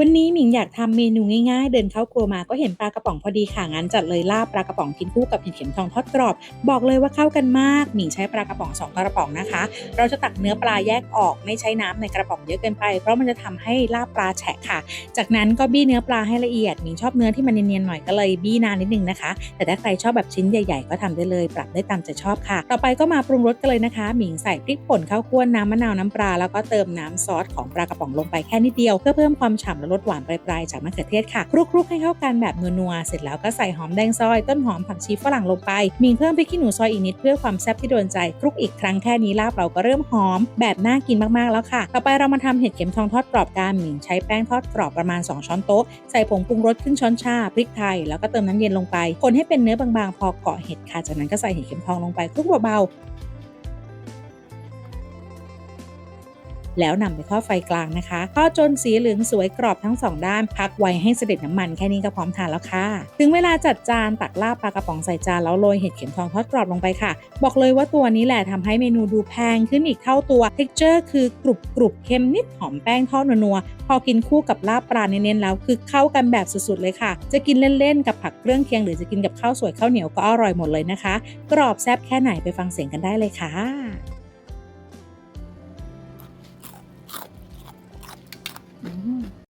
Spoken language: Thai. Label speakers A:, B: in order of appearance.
A: วันนี้หมิงอยากทำเมนูง่ายๆ เดินเข้าครัวมาก็เห็นปลากระป๋องพอดีค่ะงั้นจัดเลยลาบปลากระป๋องกินคู่กับเห็ดเข็มทองทอดกรอบ บอกเลยว่าเข้ากันมากหมิงใช้ปลากระป๋องสองกระป๋องนะคะ เราจะตักเนื้อปลาแยกออกไม่ใช้น้ำในกระป๋องเยอะเกินไป เพราะมันจะทำให้ลาบปลาแฉะค่ะ จากนั้นก็บี้เนื้อปลาให้ละเอียดหมิงชอบเนื้อที่มันเนียนๆหน่อยก็เลยบี้นานนิดนึงนะคะ แต่ถ้าใครชอบแบบชิ้นใหญ่ ๆ ก็ทำได้เลย ปรับได้ตามใจชอบค่ะ ต่อไปก็มาปรุงรสกันเลยนะคะหมิงใส่พริกป่นข้าวคั่วน้ำมะนาวน้ำปลาแล้วก็เติมน้ำซอสของปลากระป๋องลงไปแค่นิดเดียวเพื่อเพิ่มความฉ่ำรสหวานปลายๆจากมะเขือเทศค่ะคลุกๆให้เข้ากันแบบนัวๆเสร็จแล้วก็ใส่หอมแดงซอย ต้นหอมผักชีฝรั่งลงไปมิงเพิ่มพริกขี้หนูซอยอีกนิดเพื่อความแซ่บที่โดนใจคลุกอีกครั้งแค่นี้ลาบเราก็เริ่มหอม แบบน่ากินมากๆแล้วค่ะ ต่อไปเรามาทำเห็ดเข็มทองทอดกรอบกันหมิงใช้แป้งทอดกรอบประมาณ 2 ช้อนโต๊ะใส่ผงปรุงรสครึ่งช้อนชาพริกไทยแล้วก็เติมน้ำเย็นลงไป คนให้เป็นเนื้อบางๆ พอเกาะเห็ดค่ะจากนั้นก็ใส่เห็ดเข็มทองลงไปคลุกเบาๆ แล้วนำไปทอดไฟกลางนะคะทอดจนสีเหลืองสวยกรอบทั้งสองด้าน พักไว้ให้เสด็จน้ำมันแค่นี้ก็พร้อมทานแล้วค่ะ ถึงเวลาจัดจานตักลาบปลากระป๋องใส่จานแล้วโรยเห็ดเข็มทองทอดกรอบลงไปค่ะ บอกเลยว่าตัวนี้แหละทำให้เมนูดูแพงขึ้นอีกเท่าตัวเท็กเจอร์คือกรุบกรุบเค็มนิดหอมแป้งทอดนัวๆพอกินคู่กับลาบปลาเน้นๆแล้วคือเข้ากันแบบสุดๆเลยค่ะ จะกินเล่นๆกับผักเครื่องเคียง หรือจะกินกับข้าวสวยข้าวเหนียวก็อร่อยหมดเลยนะคะ กรอบแซ่บแค่ไหนไปฟังเสียงกันได้เลยค่ะ